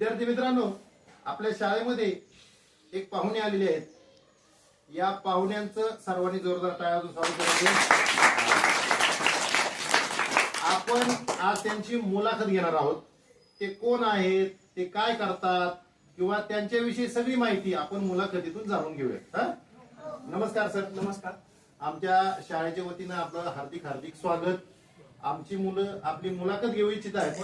विद्यार्थी मित्रांनो आपल्या शाळेमध्ये एक पाहुणे आलेले आहेत. या पाहुण्यांचं सर्वांनी जोरदार टाळ्या स्वागत करायचं आपण आज त्यांची मुलाखत घेणार आहोत. ते कोण आहेत ते काय करतात किंवा त्यांच्याविषयी सगळी माहिती आपण मुलाखतीतून जाणून घेऊया हा? नमस्कार सर. नमस्कार. आमच्या शाळेच्या वतीनं आपलं हार्दिक हार्दिक स्वागत. आमची मुलं आपली मुलाखत घेऊ इच्छित आहेत.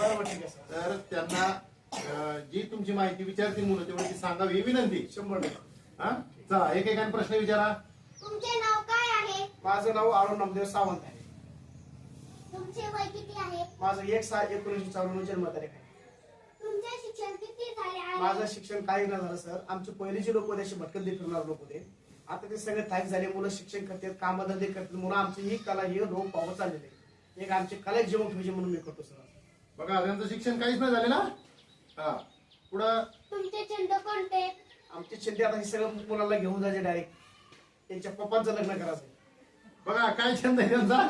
तर त्यांना जी तुमची माहिती विचारतील मुलं तेवढी ती सांगावी. ही विनंती. शंभर टक्के. हा? चला एक एकाने प्रश्न विचारा. तुमचे नाव काय आहे? माझं नाव अरुण नामदेव सावंत आहे. तुमचे वय किती आहे? माझं एक सहा एकोणीसशे चौऱ्याण्णव जन्मतारीख आहे. तुमचे शिक्षण किती झाले आहे? माझं शिक्षण काही न झालं सर. आमचे पहिलेचे लोक होते असे भटकंती फिरणार लोक होते. आता ते सगळे स्थायिक झाले मुलं शिक्षण करतात कामधंदे करतात. मुलं आमची ही कला ही लोक पावत चाललेले आहे. एक आमची कला एक जेवण ठेवायची म्हणून मी करतो सर. बघा त्यांचं शिक्षण काहीच नाही झालेलं? हा. पुढं? तुमचे छंद कोणते? आमचे चिंते आता हे सगळं मुलांना घेऊन जायचे डायरेक्ट त्यांच्या पप्पांचं लग्न करायचं बघा काय छंद आहे त्यांचा?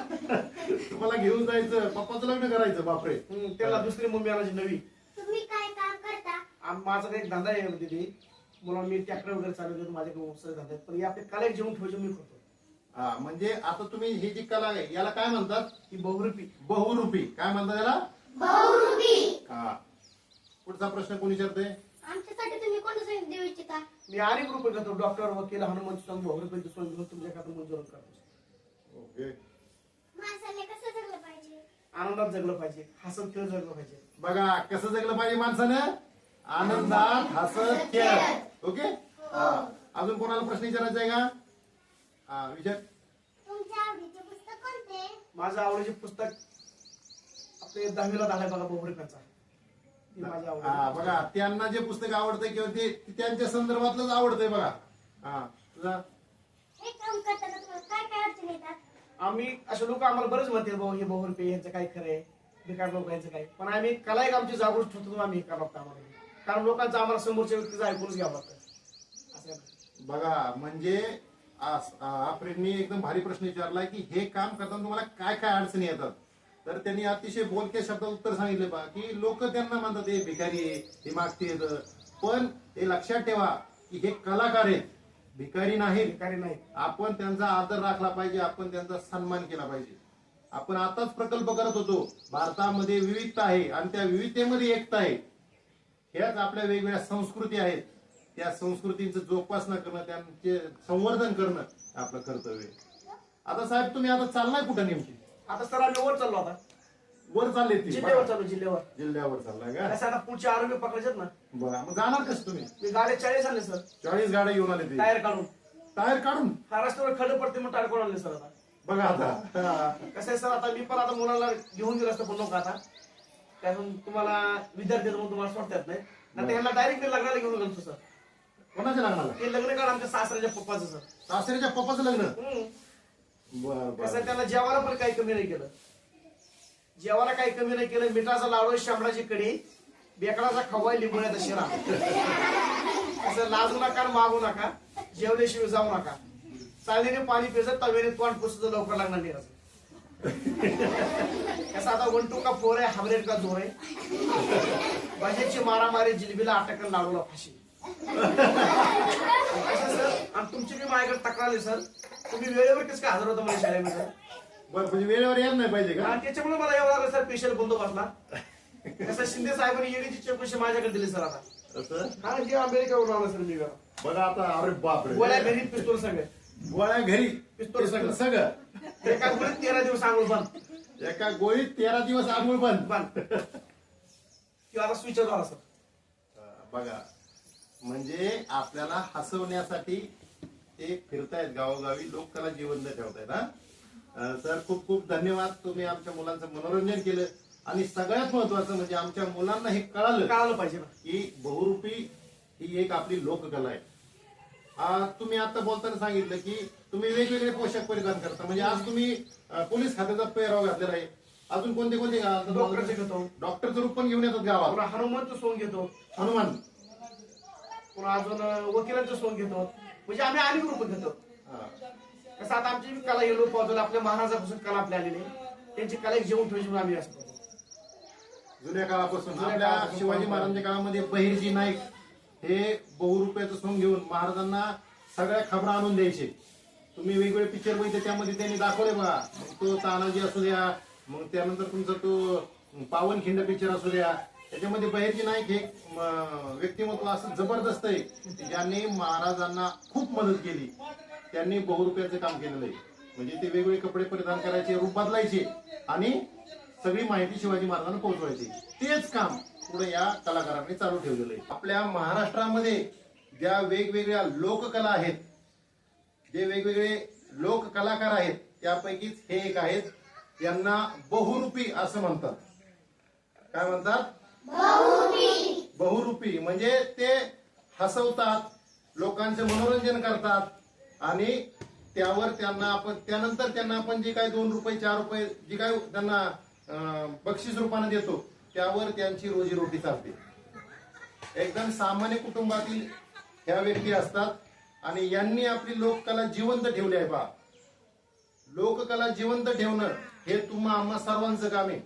तुम्हाला घेऊन जायचं पप्पाचं लग्न करायचं बापरे. हम्म, त्याला दुसरी मुंबई आणायची नवी. तुम्ही काय काम करता? आम- माझा काही धंदा आहे तिथे मला मी ट्रॅक्टर वगैरे चालवतो माझ्याकडे उपसर धंदा आहे पण या आपले कला एक जेवण ठेवायचे मी करतो. हा म्हणजे आता तुम्ही ही जी कला आहे याला काय म्हणतात? ही बहुरूपी. बहुरूपी. काय म्हणतात याला? बहुरूपी. हा. पुढचा प्रश्न कोणी विचारते आमच्यासाठी तुम्ही कोणतं देऊ इच्छिता? मी अनेक रुपये करतो डॉक्टर वकील हनुमान स्वामी बहुरूपी स्वामी तुमच्या खात्यात मंजूर करतो. ओके. माणसाने कसं जगलं पाहिजे? आनंदात जगलं पाहिजे हसत खेळ जगलं पाहिजे. बघा कसं जगलं पाहिजे माणसानं? आनंदात हसत खेळत ओके? हा. अजून कोणाला प्रश्न विचारायचा आहे का? हा विचार. तुमच्या आवडीचे पुस्तक कोणते? माझं आवडीचे पुस्तक आपले दहावीला झालाय बघा ही हा बघा त्यांना जे पुस्तक आवडतंय किंवा ते ते त्यांच्या संदर्भातलंच आवडतंय बघा. हा तुझा? हे काम करताना तुम्हाला काय काय अडचण येतात? आम्ही असे लोक आम्हाला बरेच म्हणतील भाऊ हे बहुरूपी यांचं काय खरं आहे? बेकार लोक यांचं काय? पण आम्ही कला एक आमची जागृत ठेवतो आम्ही हे करावं लागतं आम्हाला. कारण लोकांचं आम्हाला समोरच्या व्यक्तीचं ऐकूनच घ्यावं लागतं. असं आहे ना. बघा म्हणजे आस- आ- एकदम भारी प्रश्न विचारलाय की हे काम करताना तुम्हाला काय काय अडचणी येतात? तर त्यांनी अतिशय बोलक्या शब्दात उत्तर सांगितले बा की लोक त्यांना म्हणतात हे भिकारी आहे, हे मागते. पण हे लक्षात ठेवा की हे कलाकार आहेत. भिकारी नाहीत बेकारी नाही. आपण त्यांचा आदर राखला पाहिजे आपण त्यांचा सन्मान केला पाहिजे. आपण आताच प्रकल्प करत होतो. भारतामध्ये विविधता आहे आणि त्या विविधतेमध्ये एकता आहे. ह्याच आपल्या वेगवेगळ्या संस्कृती आहेत. त्या संस्कृतींचं जोपासना करणं त्यांचे संवर्धन करणं हे आपलं कर्तव्य आहे. आता साहेब तुम्ही आता चाललाय कुठं नेमकी? आता सर आम्ही वर चाललो आता. वर चालले ती. जिल्ह्यावर चाललो जिल्ह्यावर. जिल्ह्यावर का? कसं आता पुढचे आरोग्य पकडायचे ना. बरं मग जाणार कसं तुम्ही? मी गाड्या चाळीस आणले सर. चाळीस गाड्या घेऊन आले ते. टायर काढून. टायर काढून? हा रस्त्यावर खड पडते मग टायर काढून आणले सर आता. बघा आता. हा. कसं आहे सर आता मी पण आता मुलाला घेऊन गेलो असतं पण नको आता. त्यातून तुम्हाला विद्यार्थी म्हणून तुम्हाला सोडतात नाही. नाही ह्यांना डायरेक्ट लग्नाला घेऊन गेलो सर. कोणाच्या लग्नाला? ते लग्न काढ आमच्या सासऱ्याच्या पप्पाचं सर. सासऱ्याच्या पप्पाचं लग्न? हम्म. कसं त्याला जेवायला पण काही कमी नाही केलं. जेवायला काही कमी नाही केलं. मिठाचा लाडू शांबळाची कडी बेकडाचा खवाय लिंबुण्याचा शिरा असं लाजू नका मागू नका. जेवल्याशिवाय जाऊ नका. चालीने पाणी पिजत तव्याने तोंड पुसत लवकर लागणार नाही असं. कसं आता वन टू का फोर आहे हाबरेट का जोर आहे. भाजीची मारामारी जिलबीला अटकन लाडूला फाशी. आणि तुमची मी माझ्याकडे तक्रार आहे सर. तुम्ही वेळेवर कसं काय हजर होता मला शाळेमध्ये? बर म्हणजे वेळेवर यायला नाही पाहिजे का? आणि त्याच्यामुळे मला यावं लागलं सर स्पेशल बंदोबस्तला. कसं शिंदे साहेबांनी ईडीची चौकशी माझ्याकडे दिली सर आता. असं हा जे अमेरिकेवरून आलं सर मी. बघा आता अरे बापरे. गोळ्या घरी पिस्तूल सगळे. गोळ्या घरी? पिस्तूल सगळं. सगळं. एका गोळीत तेरा दिवस आंघोळ बंद. एका गोळीत तेरा दिवस आंघोळ बंद. बंद. किंवा आता स्विच झाला सर. बघा म्हणजे आपल्याला हसवण्यासाठी ते फिरतायत गावोगावी लोक त्याला जिवंत ठेवतायत हा? सर खूप खूप धन्यवाद. तुम्ही आमच्या मुलांचं मनोरंजन केलं. आणि सगळ्यात महत्वाचं म्हणजे आमच्या मुलांना हे कळालं कळालं पाहिजे की बहुरूपी ही एक आपली लोककला आहे. तुम्ही आता बोलताना सांगितलं की तुम्ही वेगवेगळे पोशाख परिधान करता. म्हणजे आज तुम्ही पोलीस खात्याचा पेहराव घातलेला आहे. अजून कोणते कोणते? डॉक्टरचे घेतो. डॉक्टरचं रूप पण घेऊन येतात गावात. हनुमंतचं सोंग घेतो. हनुमान. पुन्हा अजून वकिलांचं सोंग घेतो म्हणजे आम्ही अनेक रूप घेतो. कसं आता आमची कला गेलो पावतो आपल्या महाराजापासून कला आपल्या आलेली. त्यांची कला एक जेवण ठेवायची म्हणून आम्ही असतो जुन्या काळापासून आपल्या शिवाजी. महाराजांच्या काळामध्ये बहिर्जी नाईक हे बहुरुपयाचं सोंग घेऊन महाराजांना सगळ्या खबरा आणून द्यायचे तुम्ही वेगवेगळे पिक्चर बघितले त्यामध्ये त्यांनी दाखवले बघा मग तो तानाजी असू द्या मग त्यानंतर तुमचा तो पावनखिंड पिक्चर असू द्या त्याच्यामध्ये बहिर्जी नाईक हे व्यक्तिमत्व असं जबरदस्त आहे. की ज्यांनी महाराजांना खूप मदत केली. त्यांनी बहुरुपयाचं काम केलेलं आहे. म्हणजे ते वेगवेगळे कपडे परिधान करायचे रूप बदलायचे आणि सगळी माहिती शिवाजी महाराजांना पोहोचवायची. तेच काम पुढे या कलाकारांनी चालू ठेवलेलं आहे. आपल्या महाराष्ट्रामध्ये ज्या वेगवेगळ्या लोककला आहेत जे वेगवेगळे लोक कलाकार आहेत त्यापैकीच हे एक आहेत. यांना बहुरूपी असं म्हणतात. काय म्हणतात? बहुरूपी. म्हणजे ते हसवतात लोकांचे मनोरंजन करतात आणि त्यावर त्यांना आपण त्यानंतर त्यांना आपण जे काय दोन रुपये चार रुपये जे काय त्यांना अं, बक्षीस रूपाने देतो त्यावर त्यांची रोजीरोटी चालते. एकदम सामान्य कुटुंबातील ह्या व्यक्ती असतात आणि यांनी आपली लोककला जिवंत ठेवली आहे बा. लोककला जिवंत ठेवणं हे तुम्हा आम्हा सर्वांचं काम आहे.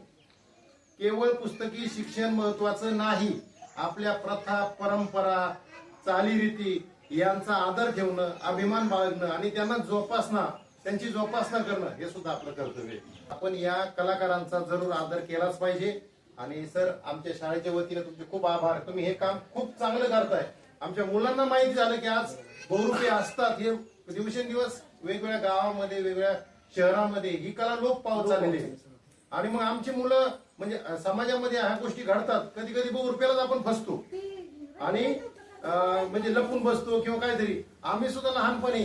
केवळ पुस्तकी शिक्षण महत्वाचं नाही. आपल्या प्रथा परंपरा चालीरीती यांचा आदर ठेवणं अभिमान बाळगणं आणि त्यांना जोपासना त्यांची जोपासना करणं हे सुद्धा आपलं कर्तव्य आहे. आपण या कलाकारांचा जरूर आदर केलाच पाहिजे. आणि सर आमच्या शाळेच्या वतीने तुमचे खूप आभार. तुम्ही हे काम खूप चांगलं करताय. आमच्या मुलांना माहिती झालं की आज बहुरूपी असतात. हे दिवसेंदिवस वेगवेगळ्या गावामध्ये वेगवेगळ्या शहरामध्ये ही कला लोप पावत चाललेली आहे. आणि मग आमची मुलं म्हणजे समाजामध्ये ह्या गोष्टी घडतात. कधी कधी बहुरुपयालाच आपण फसतो. आणि म्हणजे लपून बसतो किंवा काहीतरी. आम्ही सुद्धा लहानपणी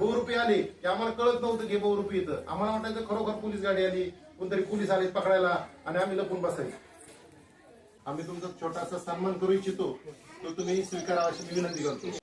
बहु रुपये आले की आम्हाला कळत नव्हतं की बहु रुपये येतं आम्हाला वाटायचं खरोखर पोलीस गाडी आली कोणतरी पोलीस आले पकडायला आणि आम्ही लपून बसायचो. आम्ही तुमचा छोटासा सन्मान करू इच्छितो. तो तुम्ही स्वीकारावा अशी विनंती करतो.